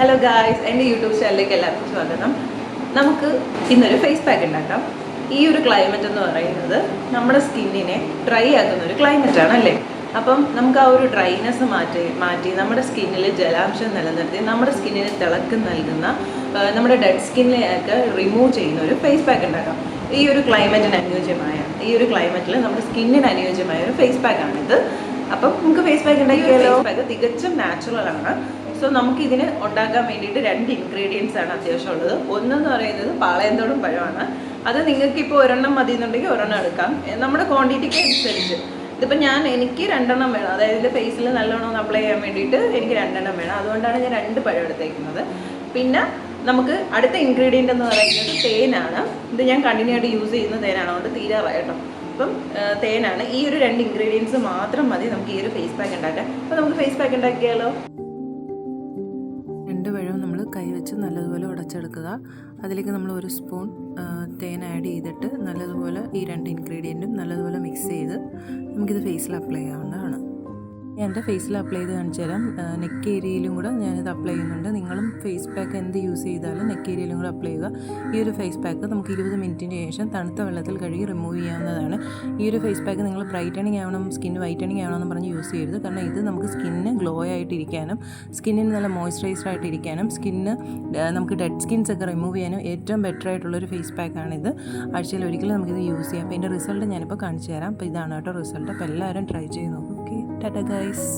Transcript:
Hello guys എന്റെ YouTube ചാനലിലേക്ക് എല്ലാവർക്കും സ്വാഗതം. നമുക്ക് ഇന്നൊരു ഫേസ് പാക്ക് ഉണ്ടാക്കാം. ഈ ഒരു ക്ലൈമറ്റ് എന്ന് പറയുന്നത് നമ്മുടെ സ്കിന്നിനെ ഡ്രൈ ആക്കുന്ന ഒരു ക്ലൈമറ്റ് ആണല്ലേ അപ്പം നമുക്ക് ആ ഒരു ഡ്രൈനെസ് മാറ്റി മാറ്റി നമ്മുടെ സ്കിന്നിൽ ജലാംശം നിലനിർത്തി നമ്മുടെ സ്കിന്നിന് തിളക്കം നൽകുന്ന നമ്മുടെ ഡെഡ് സ്കിന്നിനെയൊക്കെ റിമൂവ് ചെയ്യുന്ന ഒരു ഫേസ് പാക്ക് ഉണ്ടാക്കാം. ഈ ഒരു ക്ലൈമറ്റിന് അനുയോജ്യമായ ഈ ഒരു ക്ലൈമറ്റിൽ നമ്മുടെ സ്കിന്നിന് അനുയോജ്യമായ ഒരു ഫേസ് പാക്ക് ആണിത്. അപ്പം നമുക്ക് ഫേസ് പാക്ക് ഉണ്ടാക്കിയാലോ? പാക്ക് തികച്ചും നാച്ചുറൽ ആണ്. സോ നമുക്ക് ഇതിന് ഉണ്ടാക്കാൻ വേണ്ടിയിട്ട് രണ്ട് ഇൻഗ്രീഡിയൻസ് ആണ് അത്യാവശ്യം ഉള്ളത്. ഒന്നെന്ന് പറയുന്നത് പാളയന്തോടും പഴമാണ്. അത് നിങ്ങൾക്ക് ഇപ്പോൾ ഒരെണ്ണം മതി എന്നുണ്ടെങ്കിൽ ഒരെണ്ണം എടുക്കാം. നമ്മുടെ ക്വാണ്ടിറ്റിക്ക് അനുസരിച്ച്. ഇതിപ്പോൾ ഞാൻ എനിക്ക് രണ്ടെണ്ണം വേണം. അതായത് ഇതിന്റെ ഫേസിൽ നല്ലോണം അപ്ലൈ ചെയ്യാൻ വേണ്ടിയിട്ട് എനിക്ക് രണ്ടെണ്ണം വേണം. അതുകൊണ്ടാണ് ഞാൻ രണ്ട് പഴം എടുത്തേക്കുന്നത്. പിന്നെ നമുക്ക് അടുത്ത ഇൻഗ്രീഡിയന്റ് എന്ന് പറയുന്നത് തേനാണ്. ഇത് ഞാൻ കണ്ടിന്യൂ ആയിട്ട് യൂസ് ചെയ്യുന്ന തേനാണ്. അതുകൊണ്ട് തീരാറായി കേട്ടോ. അപ്പം തേനാണ്. ഈ ഒരു രണ്ട് ഇൻഗ്രീഡിയൻസ് മാത്രം മതി നമുക്ക് ഈ ഒരു ഫേസ് പാക്ക് ഉണ്ടാക്കാൻ. അപ്പോൾ നമുക്ക് ഫേസ് പാക്ക് ഉണ്ടാക്കിയാലോ? രണ്ട് നമ്മൾ കൈവച്ച് നല്ലതുപോലെ ഉടച്ചെടുക്കുക. അതിലേക്ക് നമ്മൾ ഒരു സ്പൂൺ തേൻ ആഡ് ചെയ്തിട്ട് നല്ലതുപോലെ ഈ രണ്ട് ഇൻഗ്രീഡിയന്റും നല്ലതുപോലെ മിക്സ് ചെയ്ത് നമുക്കിത് ഫേസിൽ അപ്ലൈ ചെയ്യാവുന്നതാണ്. ഞാൻ എന്റെ ഫേസിൽ അപ്ലൈ ചെയ്ത് കാണിച്ചു തരാം. നെക്ക് ഏരിയയിലും കൂടെ ഞാനിത് അപ്ലൈ ചെയ്യുന്നുണ്ട്. നിങ്ങളും ഫേസ് പാക്ക് എന്ത് യൂസ് ചെയ്താലും നെക്ക് ഏരിയയിലും കൂടെ അപ്ലൈ ചെയ്യുക. ഈ ഒരു ഫേസ് പാക്ക് നമുക്ക് ഇരുപത് മിനിറ്റിന് ശേഷം തണുത്ത വെള്ളത്തിൽ കഴുകി റിമൂവ് ചെയ്യാവുന്നതാണ്. ഈ ഒരു ഫേസ് പാക്ക് നിങ്ങൾ ബ്രൈറ്റണിങ് ആവണം സ്കിൻ വൈറ്റണിങ് ആവണം എന്ന് പറഞ്ഞ് യൂസ് ചെയ്യരുത്. കാരണം ഇത് നമുക്ക് സ്കിന്നിന് ഗ്ലോ ആയിട്ടിരിക്കാനും സ്കിന്നിന് നല്ല മോയ്സ്ചറൈസ്ഡ് ആയിട്ടിരിക്കാനും സ്കിന്നിന് നമുക്ക് ഡെഡ് സ്കിൻസ് ഒക്കെ റിമൂവ് ചെയ്യാനും ഏറ്റവും ബെറ്റർ ആയിട്ടുള്ളൊരു ഫേസ് പാക്കാണിത് ആഴ്ചയിൽ ഒരിക്കലും നമുക്കിത് യൂസ് ചെയ്യാം. അപ്പോൾ ഇതിന്റെ റിസൾട്ട് ഞാനിപ്പോൾ കാണിച്ചു തരാം. അപ്പോൾ ഇതാണ് കേട്ടോ റിസൾട്ട് അപ്പോൾ എല്ലാവരും ട്രൈ ചെയ്ത് നോക്കും. ടാറ്റ ഗൈസ്